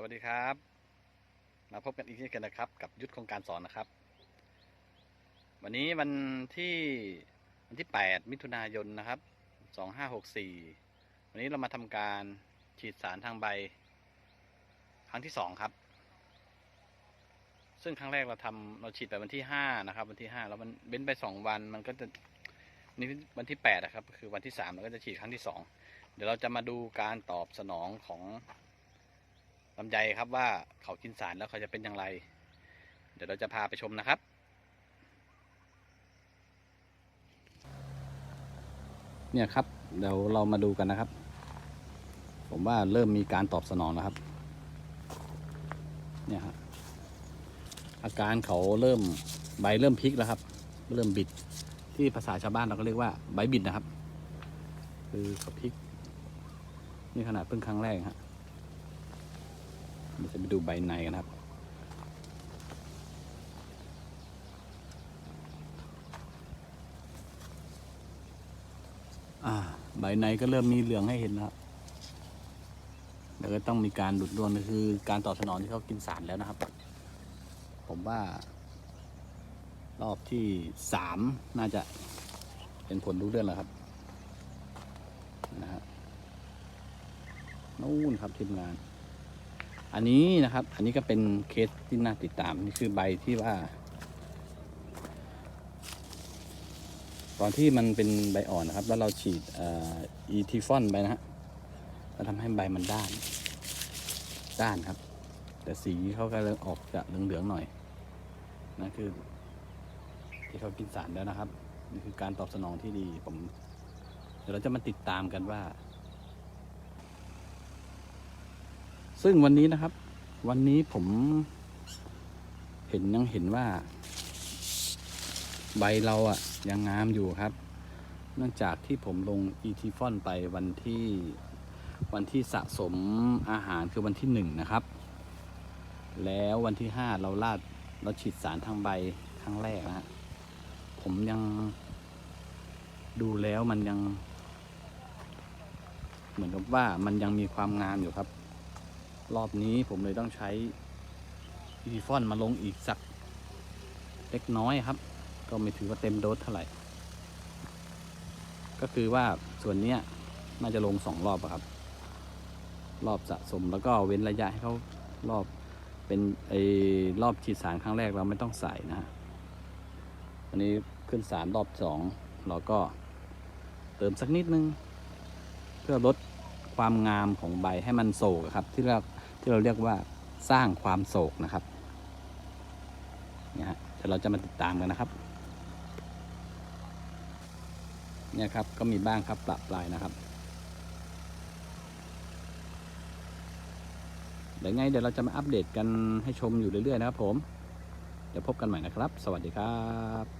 สวัสดีครับ มาพบกันอีกเช่นกันนะครับ กับยุทธโครงการสอนนะครับ วันนี้วันที่วันที่ 8 มิถุนายนนะครับ 2564 วันนี้เรามาทำการฉีดสารทางใบ ครั้งที่ 2 ครับ ซึ่งครั้งแรกเราทำเราฉีดไปวันที่ 5 นะครับ วันที่ 5 แล้วมันเบ้นไป 2 วันมันก็จะนี่วันที่8นะครับ คือวันที่3เราก็จะฉีดครั้งที่ 2 เดี๋ยวเราจะมาดูการตอบสนองของ ลำไยครับว่าเขากินสารแล้วเขาจะเป็นอย่างไร เดี๋ยวเราจะพาไปชมนะครับเนี่ยครับเดี๋ยวเรามาดูกันนะครับ ผมว่าเริ่มมีการตอบสนองแล้วครับ เนี่ยครับอาการเขาเริ่มใบเริ่มพลิกแล้วครับ เริ่มบิดที่ภาษาชาวบ้านเราก็เรียกว่าใบบิดนะครับ คือเขาพลิก นี่ขนาดเพิ่งครั้งแรกฮะ เราจะไปดูใบในกันครับอ่าใบในก็เริ่มมีเหลืองให้เห็นแล้วเดี๋ยวก็ต้องมีการดุดดวนก็คือการตอบสนองที่เขากินสารแล้วนะครับ ผมว่ารอบที่สามน่าจะเป็นผลรู้เรื่องแล้วครับนะฮะนู่นครับทีมงาน อันนี้นะครับ อันนี้ก็เป็นเคสที่น่าติดตาม นี่คือใบที่ว่า ตอนที่มันเป็นใบอ่อนนะครับ แล้วเราฉีดอีทีฟอนไปนะฮะแล้วทำให้ใบมันด้าน ด้านครับ แต่สีเขาก็เลยออกจะเหลืองๆหน่อยนั่นคือ ที่เขากินสารแล้วนะครับ นี่คือการตอบสนองที่ดีผม เดี๋ยวเราจะมาติดตามกันว่า ซึ่งวันนี้นะครับ วันนี้ผมเห็นยังเห็นว่า ใบเราอะ่ะ ยังงามอยู่ครับ เนื่องจากที่ผมลงอีทีฟอนไปวันที่วันที่สะสมอาหารคือวันที่หนึ่งนะครับ แล้ววันที่ห้าเราลาดเราฉีดสารทางใบครั้งแรกนะฮะผมยังดูแล้วมันยัง เหมือนกับว่ามันยังมีความงามอยู่ครับ รอบนี้ผมเลยต้องใช้อีฟอนมาลงอีกสักเล็กน้อยครับ ก็ไม่ถือว่าเต็มโดสเท่าไหร่ ก็คือว่าส่วนเนี้ยน่าจะลงสองรอบครับ รอบสะสมแล้วก็เว้นระยะให้เขารอบเป็นไอ้รอบฉีดสารครั้งแรกเราไม่ต้องใส่นะฮะอันนี้ขึ้นสารรอบสองเราก็เติมสักนิดนึง เพื่อลดความงามของใบให้มันโศกครับ ที่เรา ที่เราเรียกว่าสร้างความโศกนะครับเนี่ยฮะเดี๋ยวเราจะมาติดตามกันนะครับเนี่ยครับก็มีบ้างครับปรับปลายนะครับเดี๋ยวไงเดี๋ยวเราจะมาอัปเดตกันให้ชมอยู่เรื่อยๆนะครับผม เดี๋ยวพบกันใหม่นะครับ สวัสดีครับ